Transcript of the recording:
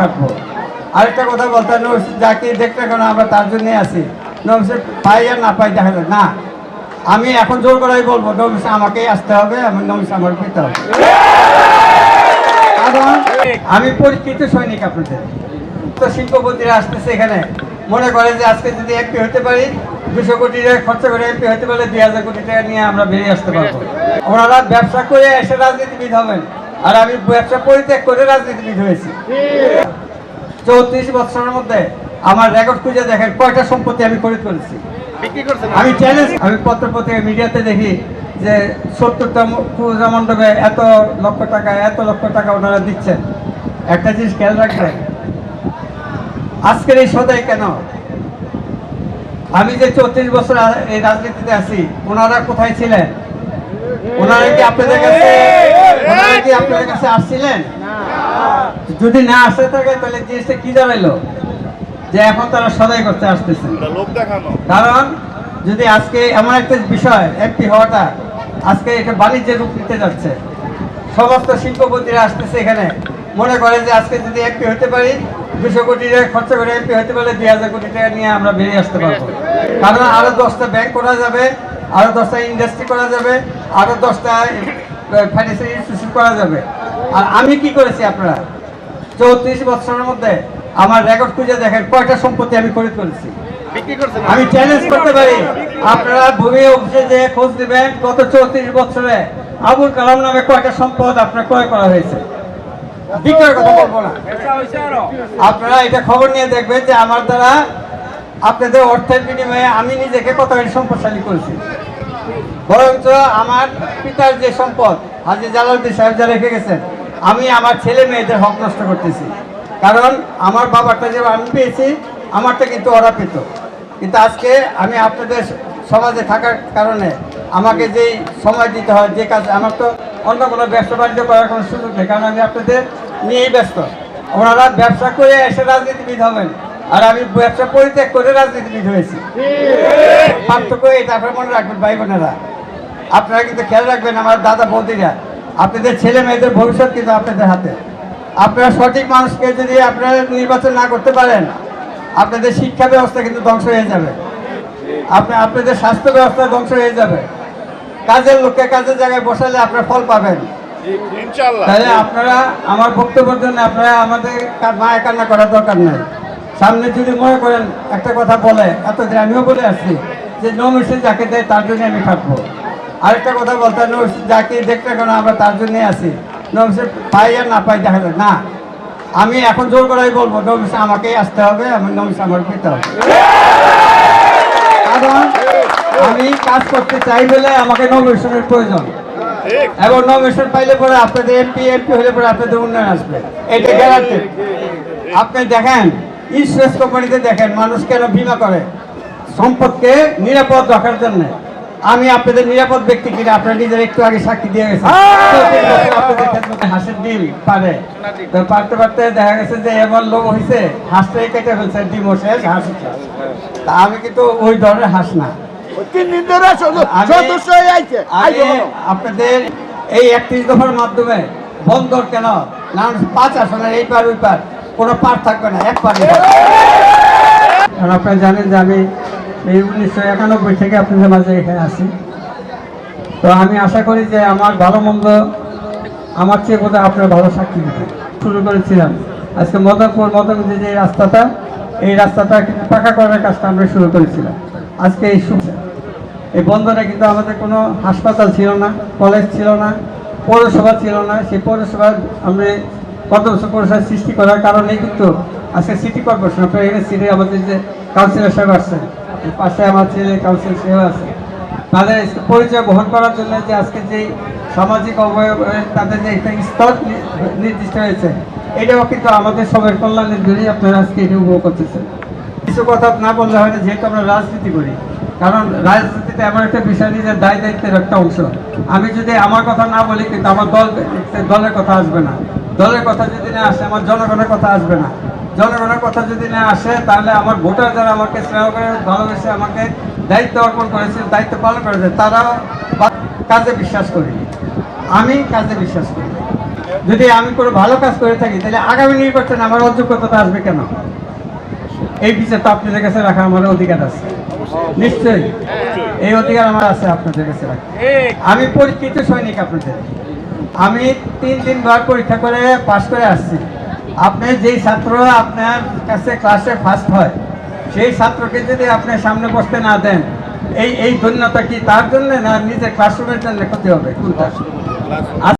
খাটবো আরেকটা কথা বলতে নৌসি যাকে দেখতে কেন আমরা তার জন্যই আছি। নৌসে পাই আর না পাই দেখা না, আমি এখন জোর করাই বলব নৌসে আমাকেই আসতে হবে আমি নৌসে আমার পেতে হবে। কারণ আমি পরিচিত সৈনিক আপনাদের। তো শিল্পপতিরা আসতেছে এখানে। মনে করে যে আজকে যদি এমপি হতে পারি, দুশো কোটি টাকা খরচা করে এমপি হতে পারলে দুই হাজার কোটি টাকা নিয়ে আমরা বেরিয়ে আসতে পারব। ওনারা ব্যবসা করে এসে রাজনীতিবিদ হবেন। আর আমি ব্যবসা পরিত্যাগ করে রাজনীতিবিদ হয়েছি। চৌত্রিশ বছরের মধ্যে আমার রেকর্ড খুঁজে দেখেন কয়টা সম্পত্তি আমি খরিদ করেছি। আমি চ্যালেঞ্জ আমি পত্র পত্রিকা মিডিয়াতে দেখি যে সত্তরটা পূজা মণ্ডপে এত লক্ষ টাকা এত লক্ষ টাকা ওনারা দিচ্ছেন। একটা জিনিস খেয়াল রাখবেন আজকের এই সদাই কেন? আমি যে চৌত্রিশ বছর এই রাজনীতিতে আছি ওনারা কোথায় ছিলেন? ওনারা কি আপনাদের কাছে ওনারা কি আপনাদের কাছে আসছিলেন? যদি না আসে থাকে তাহলে জিনিসটা কি দাঁড়াইলো যে এখন তারা সদাই করতে আসতেছেন লোক দেখানো। কারণ যদি আজকে এমন একটা বিষয় এমপি হওয়াটা আজকে এটা বাণিজ্যের রূপ নিতে যাচ্ছে। সমস্ত শিল্পপতিরা আসতেছে এখানে। মনে করে যে আজকে যদি এমপি হতে পারি দুশো কোটি টাকা খরচা করে এমপি হতে পারলে দুই হাজার কোটি টাকা নিয়ে আমরা বেরিয়ে আসতে পারব। কারণ আরও দশটা ব্যাংক করা যাবে। আরও দশটা ইন্ডাস্ট্রি করা যাবে আরও দশটা ফাইন্যান্সিয়াল ইনস্টিটিউশন করা যাবে। আর আমি কি করেছি আপনারা? চৌত্রিশ বছরের মধ্যে আমার রেকর্ড খুঁজে দেখেন কয়টা সম্পত্তি আমি খরিদ করেছি। আমি চ্যালেঞ্জ করতে পারি। আপনারা ভূমি অফিসে যে খোঁজ দিবেন গত চৌত্রিশ বছরে আবুল কালাম নামে কয়টা সম্পদ আপনার ক্রয় করা হয়েছে? বিক্রয়ের কথা বলব না। আপনারা এটা খবর নিয়ে দেখবেন যে আমার দ্বারা আপনাদের অর্থের বিনিময়ে আমি নিজেকে কতখানি সম্পদশালী করেছি। বরঞ্চ আমার পিতার যে সম্পদ, হাজি জালালউদ্দিন সাহেব যা রেখে গেছেন, আমি আমার ছেলে মেয়েদের হক নষ্ট করতেছি। কারণ আমার বাবারটা যে আমি পেয়েছি, আমারটা কিন্তু ওরা পেত কিন্তু আজকে আমি আপনাদের সমাজে থাকার কারণে আমাকে যেই সময় দিতে হয়, যে কাজ, আমার তো অন্য কোনো ব্যবসা বাণিজ্য করার কোনো সুযোগ নেই, কারণ আমি আপনাদের নিয়েই ব্যস্ত। ওনারা ব্যবসা করে এসে রাজনীতিবিদ হবেন। আর আমি ব্যবসা পরিত্যাগ করে রাজনীতিবিদ হয়েছি। পার্থক্য এটা আপনার মনে রাখবেন ভাই বোনেরা। আপনারা কিন্তু খেয়াল রাখবেন আমার দাদা বৌদিরা আপনাদের ছেলে মেয়েদের ভবিষ্যৎ কিন্তু আপনাদের হাতে। আপনারা সঠিক মানুষকে যদি আপনারা নির্বাচন না করতে পারেন আপনাদের শিক্ষা ব্যবস্থা কিন্তু ধ্বংস হয়ে যাবে। আপনি আপনাদের স্বাস্থ্য ব্যবস্থা ধ্বংস হয়ে যাবে। কাজের লোককে কাজের জায়গায় বসালে আপনার ফল পাবেন। তাহলে আপনারা আমার বক্তব্যের জন্য আপনারা আমাদের মায়া কান্না করার দরকার নেই। সামনে যদি মনে করেন একটা কথা বলে, এতদিন আমিও বলে আসছি যে নৌমিশন যাকে দেয় তার জন্য আমি থাকব। আরেকটা কথা বলতে নৌমিশন যাকে দেখতে কেন আমরা তার জন্যই আছি। নৌমিশন পাই আর না পাই দেখা যায় না, আমি এখন জোর করাই বলব নৌমিশন আমাকেই আসতে হবে, আমি নৌমিশন আমার পেতে হবে। কারণ আমি কাজ করতে চাই বলে আমাকে নৌমিশনের প্রয়োজন। এবং নমিনেশন পাইলে পরে আপনাদের এমপি এমপি হলে পরে আপনাদের উন্নয়ন আসবে। এটা গ্যারান্টি আপনি দেখেন ইন্স্যুরেন্স কোম্পানিতে দেখেন মানুষ কেন বিমা করে? সম্পদকে নিরাপদ রাখার জন্য। আমি আপনাদের নিরাপদ ব্যক্তি কিনা আপনারা নিজের একটু আগে সাক্ষী দিয়ে বছর হাঁসের ডিম পারে। তো পারতে পারতে দেখা গেছে যে এমন লোক হয়েছে হাঁসটাই কেটে ফেলছে ডিমও শেষ হাঁস তা আমি কিন্তু ওই ধরনের হাঁস না। আপনাদের এই একত্রিশ দফার মাধ্যমে বন্দর কেন? না পাঁচ আসনের এই পার ওই পার কোনো পার থাকবে না এক পার আপনারা জানেন যে আমি এই উনিশশো একানব্বই থেকে আপনাদের মাঝে এখানে আসি তো আমি আশা করি যে আমার ভালো মন্দ, আমার চেয়ে বোধহয় আপনারা ভালো সাক্ষী দিতে শুরু করেছিলাম। আজকে মদনপুর মদনপুর যে রাস্তাটা, এই রাস্তাটা কিন্তু পাকা করার কাজটা আমরা শুরু করেছিলাম। আজকে এই এই বন্দরে কিন্তু আমাদের কোনো হাসপাতাল ছিল না, কলেজ ছিল না, পৌরসভা ছিল না। সেই পৌরসভা আমরা কত বছর সৃষ্টি করার কারণেই কিন্তু আজকে সিটি কর্পোরেশন আপনার এখানে সিটি আমাদের যে কাউন্সিলর সাহেব আসছেন পাশে আমার ছেলে কাউন্সিলর সাহেব আছে, তাদের পরিচয় বহন করার জন্য যে আজকে যে সামাজিক অবয়বের তাদের যে একটা স্তর নির্দিষ্ট হয়েছে, এটাও কিন্তু আমাদের সবার কল্যাণের জন্যই আপনারা আজকে এটা উপভোগ করতেছেন। কিছু কথা না বললে হয় না, যেহেতু আমরা রাজনীতি করি, কারণ রাজনীতিতে এমন একটা বিষয় নিজের দায় দায়িত্বের একটা অংশ। আমি যদি আমার কথা না বলি, কিন্তু আমার দল, দলের কথা আসবে না। দলের কথা যদি না আসে, আমার জনগণের কথা আসবে না। জনগণের কথা যদি না আসে, তাহলে আমার ভোটার যারা আমাকে স্নেহ করে, ভালোবেসে আমাকে দায়িত্ব অর্পণ করেছে, দায়িত্ব পালন করেছে তারা কাজে বিশ্বাস করি। আমি কাজে বিশ্বাস করি। যদি আমি কোনো ভালো কাজ করে থাকি, তাহলে আগামী নির্বাচনে আমার অযোগ্যতা আসবে কেন? এই বিচার তো আপনাদের কাছে রাখা আমার অধিকার আছে। নিশ্চয়ই। এই অধিকার আমার আছে আপনাদের কাছে রাখা আমি পরিচিত সৈনিক আপনাদের। আমি তিন দিন বার পরীক্ষা করে পাশ করে আসছি। আপনি যেই ছাত্র আপনার কাছে ক্লাসে ফার্স্ট হয় সেই ছাত্রকে যদি আপনি সামনে বসতে না দেন এই এই ধন্যতা কি তার জন্য না নিজের ক্লাসরুমের জন্য ক্ষতি হবে? কোনটা